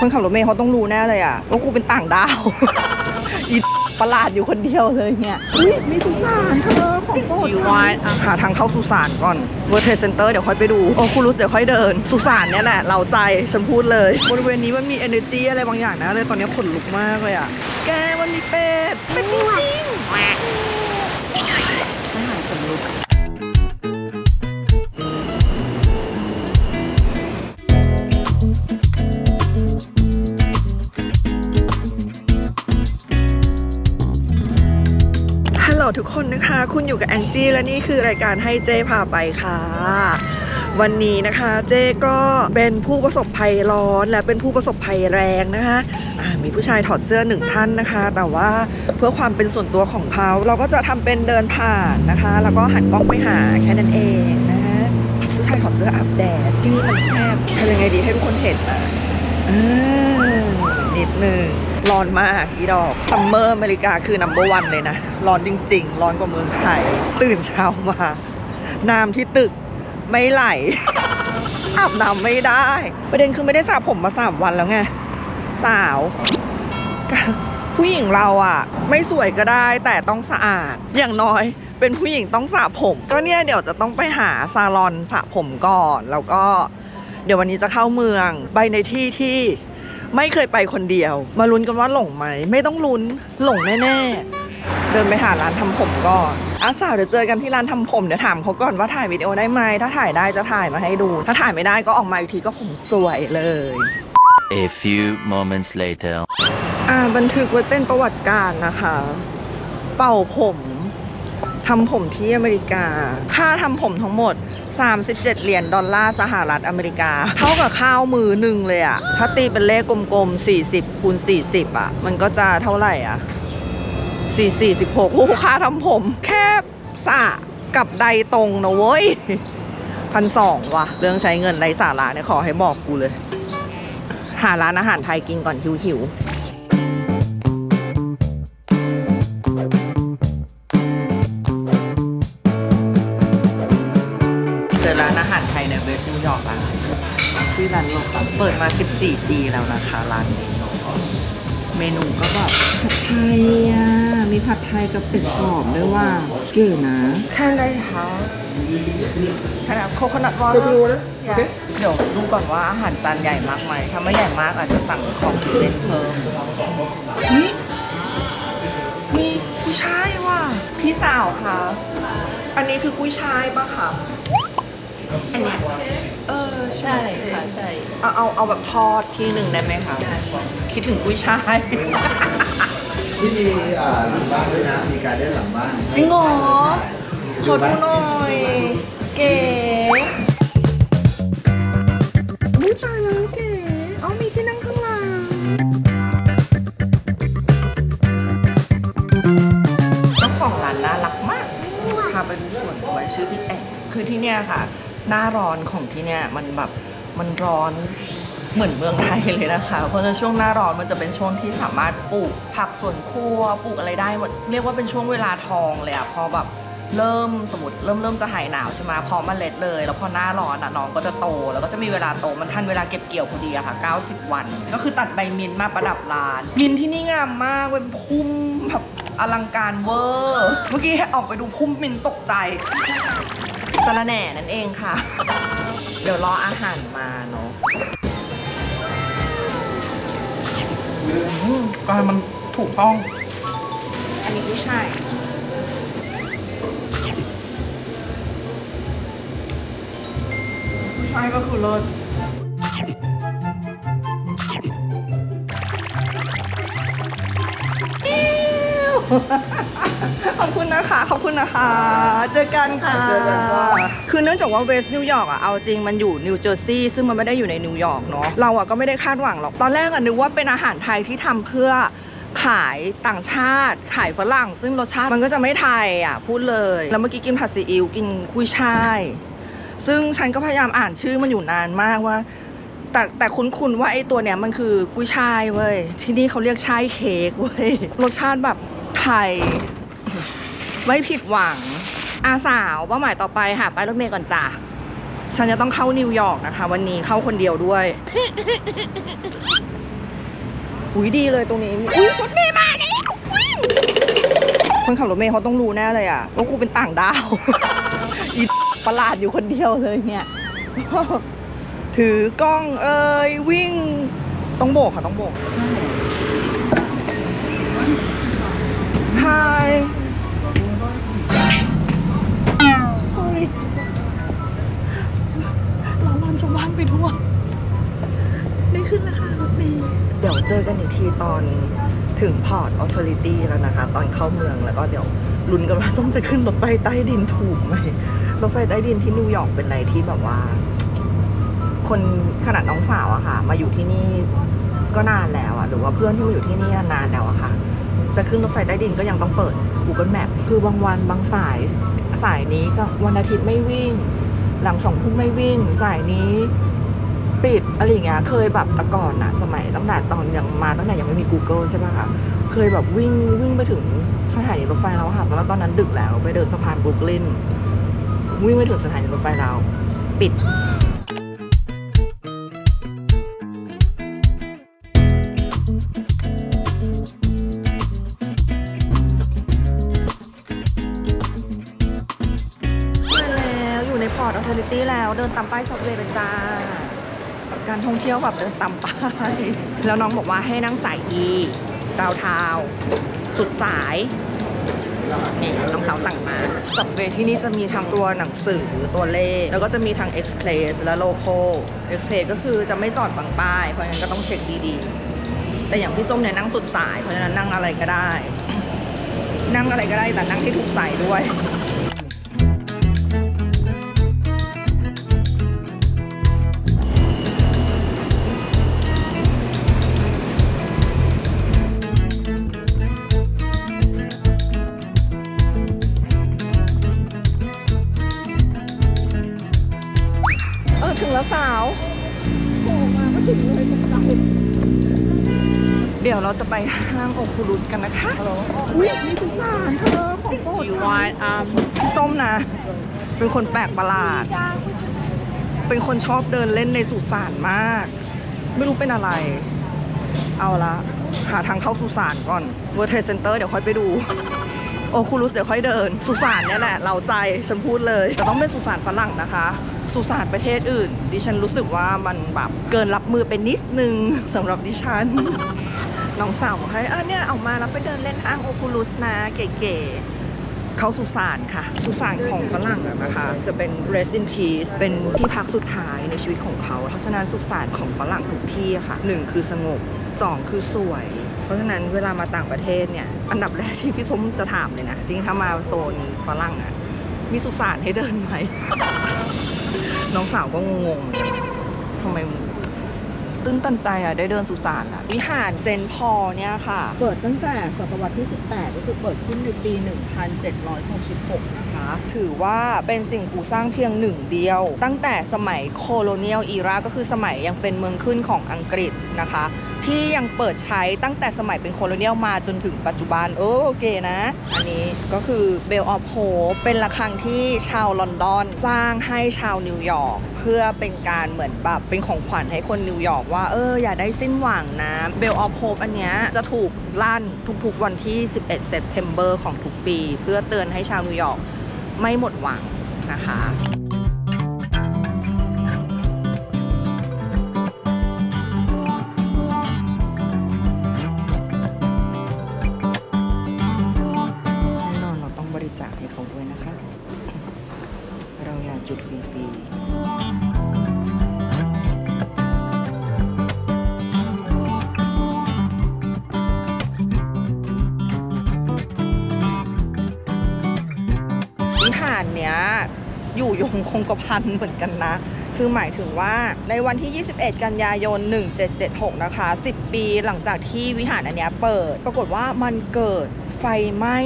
คนขับรถเมล์เขาต้องรู้แน่เลยอะว่ากูเป็นต่างดาว อีประหลาดอยู่คนเดียวเลยเนี่ยอุ๊ยมีสุสานเธอของโปรดคิวฉันวายอะหาทางเข้าสุสานก่อนเวอร์เทสเซ็นเตอร์เดี๋ยวค่อยไปดู โอ้คุณรู้เดี๋ยวค่อยเดิน สุสานเนี่ยแหละเราใจฉันพูดเลยบริเวณนี้มันมี energy อะไรบางอย่างนะเลยตอนนี้ขนลุกมากเลยอะแกมันมีเป็ดเป็ดจริง ทุกคนนะคะ คุณอยู่กับแองจี้และนี่คือรายการให้เจ้พาไปค่ะ วันนี้นะคะเจ้ก็เป็นผู้ประสบภัยร้อนและเป็นผู้ประสบภัยแรงนะคะมีผู้ชายถอดเสื้อหนึ่งท่านนะคะ แต่ว่าเพื่อความเป็นส่วนตัวของเขาเราก็จะทำเป็นเดินผ่านนะคะ แล้วก็หันกล้องไปหาแค่นั้นเองนะคะผู้ชายถอดเสื้ออาบแดดที่นี่มันแคบทำยังไงดีให้ทุกคนเห็นอะนิดนึง ร้อนมากอีดอกซัมเมอร์อเมริกาคือ number one เลยนะ ร้อนจริง ๆ ร้อนกว่าเมืองไทย ตื่นเช้ามา น้ำที่ตึกไม่ไหล อาบน้ำไม่ได้ ประเด็นคือไม่ได้สระผมมาสามวันแล้วไง สาว ผู้หญิงเราอะไม่สวยก็ได้แต่ต้องสะอาด อย่างน้อยเป็นผู้หญิงต้องสระผม ก็เนี่ยเดี๋ยวจะต้องไปหาซาลอนสระผมก่อน แล้วก็ เดี๋ยววันนี้จะเข้าเมือง ไปในที่ที่ ไม่เคยไปคนเดียว มาลุ้นกันว่าหลงไหม ไม่ต้องลุ้นหลงแน่ๆ เดินไปหาร้านทำผมก่อนอาสาวเดี๋ยวเจอกันที่ร้านทำผมเดี๋ยวถามเขาก่อนว่าถ่ายวิดีโอได้ไหมถ้าถ่ายได้จะถ่ายมาให้ดู ถ้าถ่ายไม่ได้ก็ออกมาอีกทีก็ผมสวยเลย A few moments later. อ่าบันทึกไว้เป็นประวัติการนะคะ เป่าผม ทำผมที่อเมริกา ค่าทำผมทั้งหมด 37 เหรียญดอลลาร์สหรัฐอเมริกา เท่ากับข้าวมือหนึ่งเลยอะถ้าตีเป็นเลขกลมๆ 40 คูณ 40อะมันก็จะเท่าไหร่อะ4 4 16โอ้โหค่าทำผม แค่สระกับใดตรงนะเว้ยพันสองว่ะ เรื่องใช้เงินไรสาระเนี่ยขอให้บอกกูเลย หาร้านอาหารไทยกินก่อนหิวๆ ชื่อร้านโลคัสเปิดมา 14 ปีแล้วนะคะร้านนี้เมนูก็แบบผัดไทยอะ มีผัดไทยกับเป็ดกรอบด้วยว่าเก๋นะแค่ไรคะแค่โคคนัทวอลเดี๋ยวดูก่อนว่าอาหารจานใหญ่มากไหมถ้าไม่ใหญ่มากอาจจะสั่งของกินเล่นเพิ่มนี่มีกุ้ยช่ายว่ะพี่สาวคะอันนี้คือกุ้ยช่ายปะคะ อันเนี้ยเออใช่ค่ะใช่เอาเอาเอาแบบทอดทีหนึ่งได้ไหมคะคิดถึงกุ้ยช่าย ที่มีอ่าหลังบ้านด้วยนะ มีการเล่นหลังบ้านจริงเหรอ ขอดูหน่อย เก๋อุ้ยตายแล้วเก๋เอามีที่นั่งข้างหลังเจ้าของร้านน่ารักมากพาไปดูส่วนตัวชื่อพี่แอนคือที่เนี่ยค่ะ หน้าร้อนของที่เนี่ยมันแบบมันร้อนเหมือนเมืองไทยเลยนะคะ เพราะฉะนั้นช่วงหน้าร้อนมันจะเป็นช่วงที่สามารถปลูกผักสวนครัวปลูกอะไรได้หมดเรียกว่าเป็นช่วงเวลาทองเลยอะพอแบบ เริ่มสมมติเริ่มเริ่มจะหายหนาวใช่ไหมพอเมล็ดเลย แล้วพอหน้าร้อนอะน้องก็จะโต แล้วก็จะมีเวลาโตมันทันเวลาเก็บเกี่ยวพอดีอะค่ะ 90 วัน ก็คือตัดใบมินท์มาประดับร้าน มินท์ที่นี่งามมากเป็นพุ่มแบบอลังการเวอร์ เมื่อกี้ออกไปดูพุ่มมินท์ตกใจสะระแหน่นั่นเองค่ะ เดี๋ยวรออาหารมาเนาะก็มันถูกต้อง อันนี้กุ้ยช่าย กุ้ยช่ายก็คือเลิศอิ๊วขอบคุณนะคะ ขอบคุณนะคะ เจอกันค่ะ เจอกันครับคือเนื่องจากว่าเวสต์นิวยอร์กอะเอาจริงมันอยู่นิวเจอร์ซีย์ซึ่งมันไม่ได้อยู่ในนิวยอร์กเนาะ เราอะก็ไม่ได้คาดหวังหรอก ตอนแรกอะนึกว่าเป็นอาหารไทยที่ทำเพื่อขายต่างชาติ ขายฝรั่ง ซึ่งรสชาติมันก็จะไม่ไทยอะพูดเลย แล้วเมื่อกี้กินผัดซีอิ๊ว กินกุ้ยช่าย ซึ่งฉันก็พยายามอ่านชื่อมันอยู่นานมากว่า แต่แต่คุ้นๆว่าไอ้ตัวเนี้ยมันคือกุ้ยช่ายเว้ย ที่นี่เขาเรียกช่ายเค้กเว้ย รสชาติแบบไทย ไม่ผิดหวัง อาสาวเป้าหมายต่อไปหาป้ายรถเมย์ก่อนจ้ะฉันจะต้องเข้านิวยอร์กนะคะ วันนี้เข้าคนเดียวด้วย อุ้ยดีเลยตรงนี้อุ้ยรถเมย์มาแล้วคนขับรถเมย์เขาต้องรู้แน่เลยอะว่ากูเป็นต่างดาว อีประหลาดอยู่คนเดียวเลยเนี่ย ถือกล้องเอ้ยวิ่งต้องโบกค่ะต้องโบก Hi Sorry เราลอนชาวบ้านไปทั่ว ได้ขึ้นราคารถเมล์เดี๋ยวเจอกันอีกทีตอนถึงพอร์ตออโ o ริตี้แล้วนะคะ ตอนเข้าเมืองแล้วก็เดี๋ยว ลุ้นกันว่าส้มจะขึ้นรถไฟใต้ดินถูกไหมรถไฟใต้ดินที่นิวยอร์กเป็นอะไรที่แบบว่า คนขนาดน้องสาวอะค่ะ มาอยู่ที่นี่ก็นานแล้วอะหรือว่าเพื่อนที่มาอยู่ที่นี่นานแล้วอะค่ะ จะขึ้นรถไฟใต้ดินก็ยังต้องเปิด Google Map คือบางวันบางสายสายนี้ก็วันอาทิตย์ไม่วิ่ง หลังสองทุ่มไม่วิ่ง สายนี้ปิดอะไรอย่างเงี้ยเคยแบบแต่ก่อนอะสมัยตั้งแต่ตอนยังมาตั้งแต่ยังไม่มี Google ใช่ปะคะเคยแบบวิ่งวิ่งไปถึง สถานีรถไฟแล้วค่ะแล้วตอนนั้นดึกแล้วไปเดินสะพานบรุกลินวิ่งไปถึงสถานีรถไฟเรา ปิดมาแล้วอยู่ในพอร์ตออริตี้แล้วเดินตามป้ายซอฟเวย์ไปจ้า การท่องเที่ยวแบบเดินตามป้าย แล้วน้องบอกว่าให้นั่งสาย E ดาวเทา สุดสายนี่น้องสาวสั่งมาสับเวที่นี่จะมีทั้งตัวหนังสือตัวเลข แล้วก็จะมีทั้ง Express และ Local Express ก็คือจะไม่จอดบังป้าย เพราะฉะนั้นก็ต้องเช็คดีๆ แต่อย่างพี่ส้มเนี่ยนั่งสุดสาย เพราะฉะนั้นนั่งอะไรก็ได้ นั่งอะไรก็ได้แต่นั่งให้ถูกสายด้วย เดี๋ยวเราจะไปห้างโอคูลุสกันนะคะอุ้ยมีสุสานเธอของโปรด You ฉัน want um พี่ส้มนะ เป็นคนแปลกประหลาด เป็นคนชอบเดินเล่นในสุสานมาก ไม่รู้เป็นอะไร เอาละ หาทางเข้าสุสานก่อนเวอร์เทสเซ็นเตอร์เดี๋ยวค่อยไปดู โอคูลุสเดี๋ยวค่อยเดิน สุสานเนี่ยแหละ เราใจ ฉันพูดเลย แต่ต้องเป็นสุสานฝรั่งนะคะ สุสานประเทศอื่น ดิฉันรู้สึกว่ามันแบบเกินรับมือเป็นนิดนึงสำหรับดิฉัน น้องสาวบอกให้อะเนี่ยเอามาแล้วไปเดินเล่นห้างโอคูลุสนะเก๋ๆเขาสุสานค่ะ สุสานของฝรั่งนะคะ จะเป็น rest in peace เป็นที่พักสุดท้ายในชีวิตของเขา เพราะฉะนั้นสุสานของฝรั่งทุกที่ค่ะหนึ่งคือสงบสองคือสวย เพราะฉะนั้นเวลามาต่างประเทศเนี่ย อันดับแรกที่พี่ส้มจะถามเลยนะจริงถ้ามาโซนฝรั่งอะ มีสุสานให้เดินไหม น้องสาวก็งงๆทำไมตื้นตันใจอะได้เดินสุสานอะ วิหารเซนต์พอลเนี่ยค่ะ เปิดตั้งแต่ศตวรรษที่ 18 ก็คือเปิดขึ้นในปี 1766 นะคะ ถือว่าเป็นสิ่งปลูกสร้างเพียงหนึ่งเดียว ตั้งแต่สมัยโคโลเนียลอีราก็คือสมัยยังเป็นเมืองขึ้นของอังกฤษ นะคะ ที่ยังเปิดใช้ตั้งแต่สมัยเป็นโคโลเนียลมาจนถึงปัจจุบัน โอเคนะ อันนี้ก็คือเบลออฟโฮเป็นระฆังที่ชาวลอนดอนสร้างให้ชาวนิวยอร์กเพื่อเป็นการเหมือนแบบเป็นของขวัญให้คนนิวยอร์กว่าเอออย่าได้สิ้นหวังนะเบลออฟโฮอันเนี้ยจะถูกลั่นทุกๆวันที่ 11เซปเทมเบอร์ของทุกปี เพื่อเตือนให้ชาวนิวยอร์กไม่หมดหวังนะคะ คงกระพันเหมือนกันนะ คือหมายถึงว่าในวันที่ 21 กันยายน 1776 นะคะ 10 ปีหลังจากที่วิหารอันนี้เปิด ปรากฏว่ามันเกิดไฟไหม้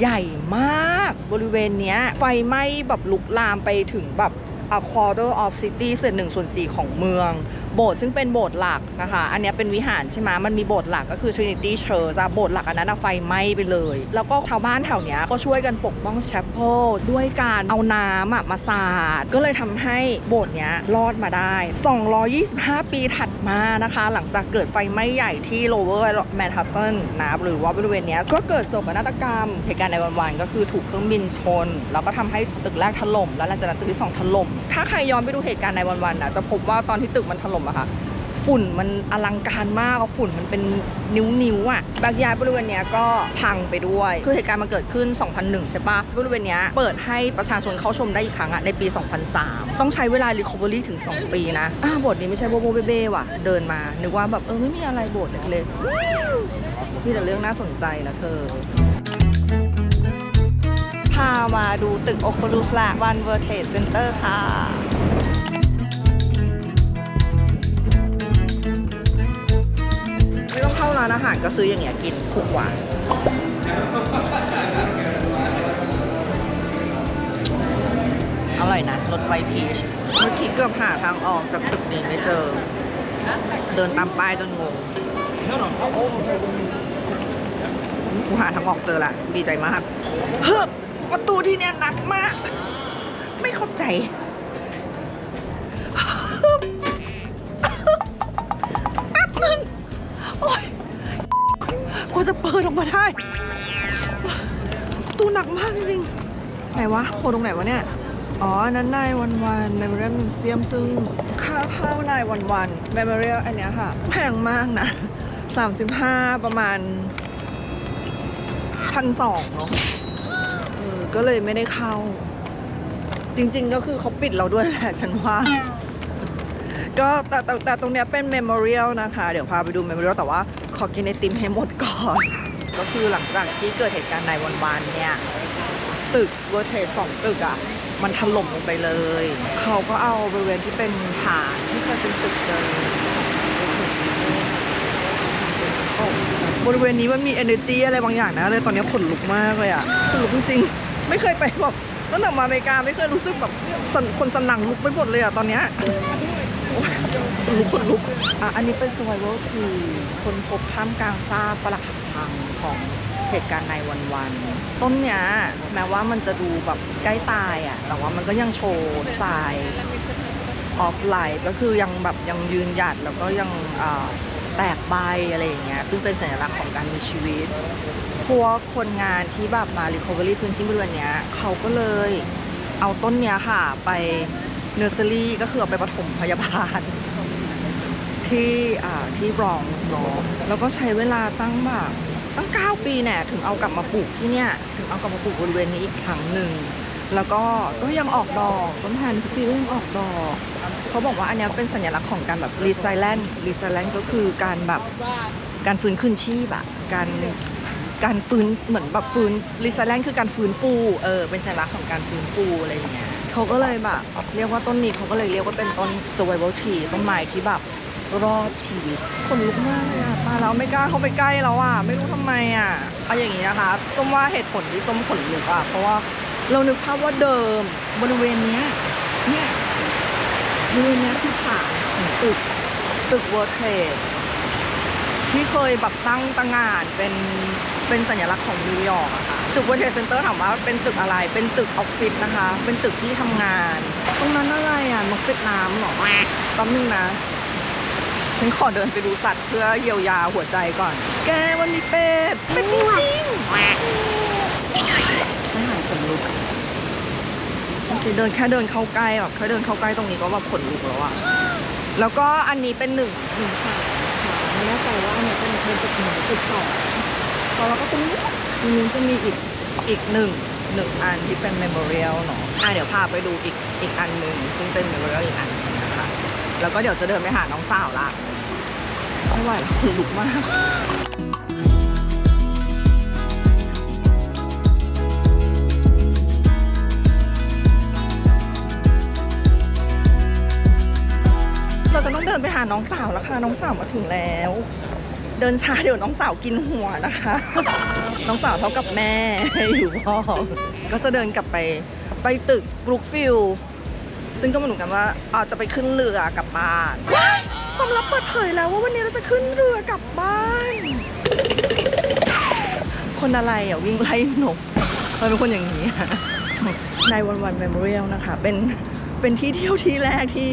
ใหญ่มากบริเวณเนี้ย ไฟไหม้แบบลุกลามไปถึงแบบ a quarter of city เศษหนึ่งส่วนสี่ของเมืองโบสถ์ซึ่งเป็นโบสถ์หลักนะคะ อันนี้เป็นวิหารใช่ไหมมันมีโบสถ์หลักก็คือ Trinity Church อะโบสถ์หลักอันนั้นไฟไหม้ไปเลย แล้วก็ชาวบ้านแถวเนี้ยก็ช่วยกันปกป้อง Chapel ด้วยการเอาน้ำมาสาด ก็เลยทำให้โบสถ์เนี้ยรอดมาได้ 225 ปีถัดมานะคะ หลังจากเกิดไฟไหม้ใหญ่ที่ Lower Manhattan นะหรือว่าบริเวณเนี้ยก็เกิดโศกนาฏกรรมเหตุการณ์ในวันๆก็คือถูกเครื่องบินชน แล้วก็ทำให้ตึกแรกถล่มแล้วหลังจากนั้นตึกที่สองถล่มถ้าใครย้อนไปดูเหตุการณ์ในวันๆนะจะพบว่าตอนที่ตึกมันถล่มอะค่ะฝุ่นมันอลังการมากอะฝุ่นมันเป็นนิ้วๆอะบางยายบริเวณเนี้ยก็พังไปด้วย คือเหตุการณ์มันเกิดขึ้น 2001 ใช่ปะบริเวณเนี้ยเปิดให้ประชาชนเข้าชมได้อีกครั้งอะในปี 2003 ต้องใช้เวลา recovery ถึง 2 ปีนะอ่าบทนี้ไม่ใช่โบโบเบ้เบ้ว่ะ เดินมา นึกว่าแบบเออไม่มีอะไรบทเล็กๆมีแต่เรื่องน่าสนใจนะเธอพามาดูตึกโอโคลูสละวันเวอร์เทสเซ็นเตอร์ค่ะ ต้องเข้าร้านอาหารก็ซื้ออย่างเงี้ยกินถูกกว่าอร่อยนะรสไวพีชเมื่อกี้เกือบหาทางออกจากตึกนี้ไม่เจอ เดินตามป้ายจนงงกูหาทางออกเจอละดีใจมาก เฮ้อประตูที่เนี่ยหนักมาก ไม่เข้าใจ จะเปิดออกมาได้ ตู้หนักมากจริงๆไหนวะโผล่ตรงไหนวะเนี่ย อ๋อ นั้นนายวันวันเมมโมเรียลมิวเซียมซึ่งค่าเข้านายวันวันเมมโมเรียลอันเนี้ยค่ะ แพงมากนะ 35 ประมาณพันสองเนาะก็เลยไม่ได้เข้า จริง ๆ ก็คือเขาปิดเราด้วยแหละฉันว่าก็แต่แต่ตรงเนี้ยเป็นเมมโมเรียลนะคะ เดี๋ยวพาไปดูเมมโมเรียลแต่ว่า อกินไอติมให้หมดก่อน ก็คือหลังจากที่เกิดเหตุการณ์ในวันวานเนี่ย ตึกเวอร์เทสสองตึกอะ่ะ มันถล่มลงไปเลย เขาก็เอาบริเวณที่เป็นฐานที่เคยเป็นตึกเดิมบริเวณนี้มันมี energy อะไรบางอย่างนะเลยตอนนี้ขนลุกมากเลยอะ่ะขนลุกจริงๆไม่เคยไปแบบตั้งแต่มาอเมริกาไม่เคยรู้สึกแบบคนสนหลังลุกไปหมดเลยอะ่ะตอนเนี้ย อ้ยขนลุกขนลุกอะอันนี้เป็น survival คือคนพบท่ามกลางซากปรักหักพังของเหตุการณ์ในวันวันๆต้นเนี้ยแม้ว่ามันจะดูแบบใกล้ตายอะ แต่ว่ามันก็ยังโชว์ทรายออฟไลท์ก็คือยังแบบยังยืนหยัดแล้วก็ยังแตกใบอะไรอย่างเงี้ยซึ่งเป็นสัญลักษณ์ของการมีชีวิต พวกคนงานที่แบบมา recovery พื้นที่บริเวณเนี้ยเขาก็เลยเอาต้นเนี้ยค่ะไป เนอร์เซอรี่ก็คือเอาไปปฐมพยาบาล ที่อ่าที่บรอนซ์เนาะแล้วก็ใช้เวลาตั้งแบบตั้ง 9 ปีเนี่ยถึงเอากลับมาปลูกที่เนี่ย ถึงเอากลับมาปลูกบริเวณนี้อีกครั้งหนึ่ง แล้วก็ก็ยังออกดอกต้นพันธุ์ทุกปีก็ยังออกดอก เขาบอกว่าอันนี้เป็นสัญลักษณ์ของการแบบรีไซแลนด์รีไซแลนด์ก็คือการแบบการฟื้นคืนชีพอะการการฟื้นเหมือนแบบฟื้นรีไซแลนด์คือการฟื้นฟูเออเป็นสัญลักษณ์ของการฟื้นฟูอะไรอย่างเงี้ย เขาก็เลยแบบเรียกว่าต้นนี้เขาก็เลยเรียกว่าเป็นต้น survival tree ต้นไม้ที่แบบรอดชีวิตคนลุกมากเลยอะตาเราไม่กล้าเข้าไปใกล้แล้วอะไม่รู้ทำไมอะเอาอย่างนี้นะคะส้มว่าเหตุผลที่ส้มขนลุกอะเพราะว่าเรานึกภาพว่าเดิมบริเวณเนี้ยเนี่ยบริเวณเนี้ยคือฐานของตึกตึกเวิร์เทด ที่เคยแบบตั้งตางานเป็นเป็นสัญลักษณ์ของนิวยอร์กอะค่ะตึกวิร์เทดเซนเตอร์ถามว่าเป็นตึกอะไร เป็นตึกออฟฟิศนะคะ เป็นตึกที่ทำงาน ตรงนั้นอะไรอะนกเป็ดน้ำเหรอแป๊บนึงนะ ฉันขอเดินไปดูสัตว์เพื่อเยียวยาหัวใจก่อน แกวันนี้เป็ดเป็ดจริงๆไม่หายขนลุกโอเคเดินแค่เดินเข้าใกล้แบบแค่เดินเข้าใกล้ตรงนี้ก็แบบขนลุกแล้วอะแล้วก็อันนี้เป็นหนึ่งหนึ่งค่ะ แน่ใจว่าอันนี้เป็นเป็นจุดหนึ่งจุดสองแล้วก็ตรงนี้ตรงนี้จะมีอีกอีกหนึ่งหนึ่งอันที่เป็นเมมโมเรียลเนาะอะเดี๋ยวพาไปดูอีกอีกอันหนึ่งซึ่งเป็นเมมโมเรียลอีกอันหนึงนะคะแล้วก็เดี๋ยวจะเดินไปหาน้องสาวละไม่ไหวแล้วคนลุกมาก จะต้องเดินไปหาน้องสาวแล้วค่ะ น้องสาวมาถึงแล้ว เดินช้าเดี๋ยวน้องสาวกินหัวนะคะ น้องสาวเท่ากับแม่อยู่พ่อก็จะเดินกลับไปไปตึกบรูคฟิลซึ่งก็มาหนูกันว่าอาจจะไปขึ้นเรือกลับบ้านความลับเปิดเผยแล้วว่าวันนี้เราจะขึ้นเรือกลับบ้าน คนอะไรอะวิ่งไล่หนกมันเป็นคนอย่างนี้ในวันวันเมมโมเรียลนะคะ เป็นเป็นที่เที่ยวที่แรกที่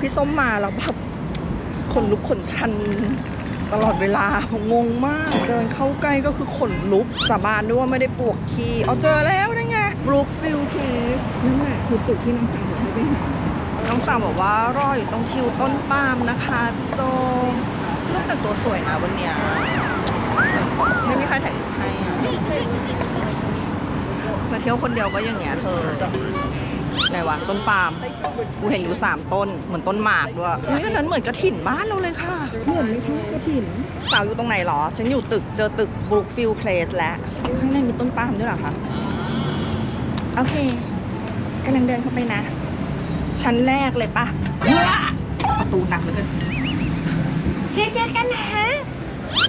พี่ส้มมาแล้วแบบขนลุกขนชันตลอดเวลางงมาก เดินเข้าใกล้ก็คือขนลุกสาบานด้วยว่าไม่ได้ปวกขี้เอาเจอแล้วนั่นไงบรูคฟิลเคสนั่นแหละคือตึกที่น้องสาวบอกให้ไปหาน้องสาวบอกว่ารออยู่ตรงคิวต้นปาล์มนะคะพี่โซรูปแต่งตัวสวยนะวันเนี้ยไม่มีใครถ่ายรูปให้อะมาเที่ยวคนเดียวก็อย่างเงี้ยเธอ ไหนวะต้นปาล์มกูเห็นอยู่สามต้นเหมือนต้นหมากด้วยอุ้ยอันนั้นเหมือนกระถิ่นบ้านเราเลยค่ะ เหมือนไหมคะกระถิ่นสาวอยู่ตรงไหนหรอ ฉันอยู่ตึกเจอตึก Brookfield Place แล้วข้างในมีต้นปาล์มด้วยเหรอคะโอเคกำลังเดินเข้าไปนะ ชั้นแรกเลยปะประตูหนักเหลือเกินเจอกันนะ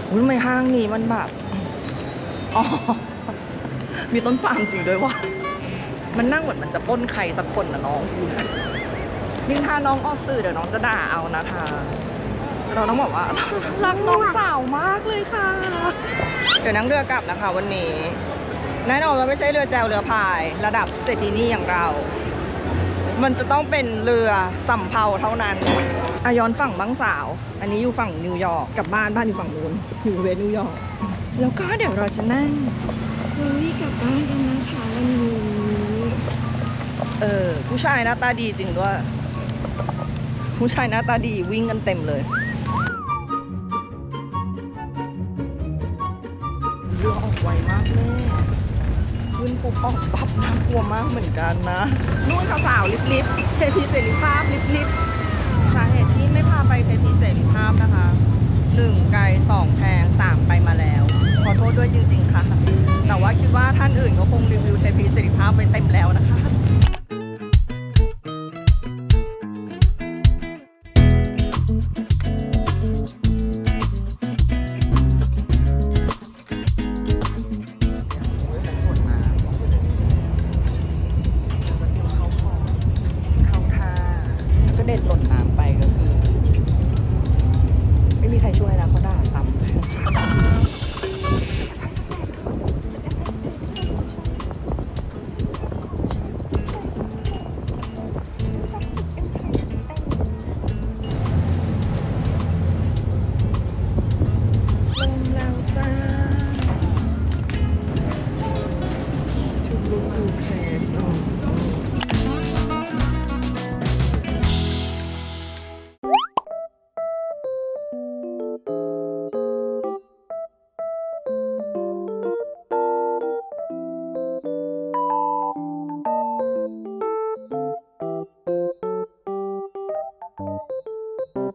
อุ้ยทำไมห้างนี้มันแบบอ๋อมีต้นปาล์มจริงด้วยว่ะ มันนั่งเหมือนมันจะป้นใครสักคนนะน้องคุณยิ่งถ้าน้องออกสื่อเดี๋ยวน้องจะด่าเอานะคะ เราต้องบอกว่ารักน้องสาวมากเลยค่ะ เดี๋ยวนั่งเรือกลับนะคะ วันนี้แน่นอนว่าไม่ใช่เรือแจวเรือพาย ระดับเศรษฐีนี่อย่างเรา มันจะต้องเป็นเรือสำเภาเท่านั้นอายอนฝั่งบางสาว อันนี้อยู่ฝั่งนิวยอร์กกับบ้านบ้านอยู่ฝั่งนู้นอยู่เวสนิวยอร์กแล้วก็เดี๋ยวเราจะนั่งเฟอร์รี่กลับบ้านกันนะคะวันนี้ เออ ผู้ชายหน้าตาดีจริงด้วย ผู้ชายหน้าตาดีวิ่งกันเต็มเลยเรือออกไวมากแม่ขึ้นปุ๊บออกปั๊บน่ากลัวมากเหมือนกันนะนู่นสาวๆลิบลิบเทพีเสรีภาพลิบลิบสาเหตุที่ไม่พาไปเทพีเสรีภาพนะคะหนึ่งไกลสองแพงสามไปมาแล้ว ขอโทษด้วยจริง ๆ ค่ะ แต่ว่าคิดว่าท่านอื่นก็คงรีวิวเทพีเสรีภาพไปเต็มแล้วนะคะ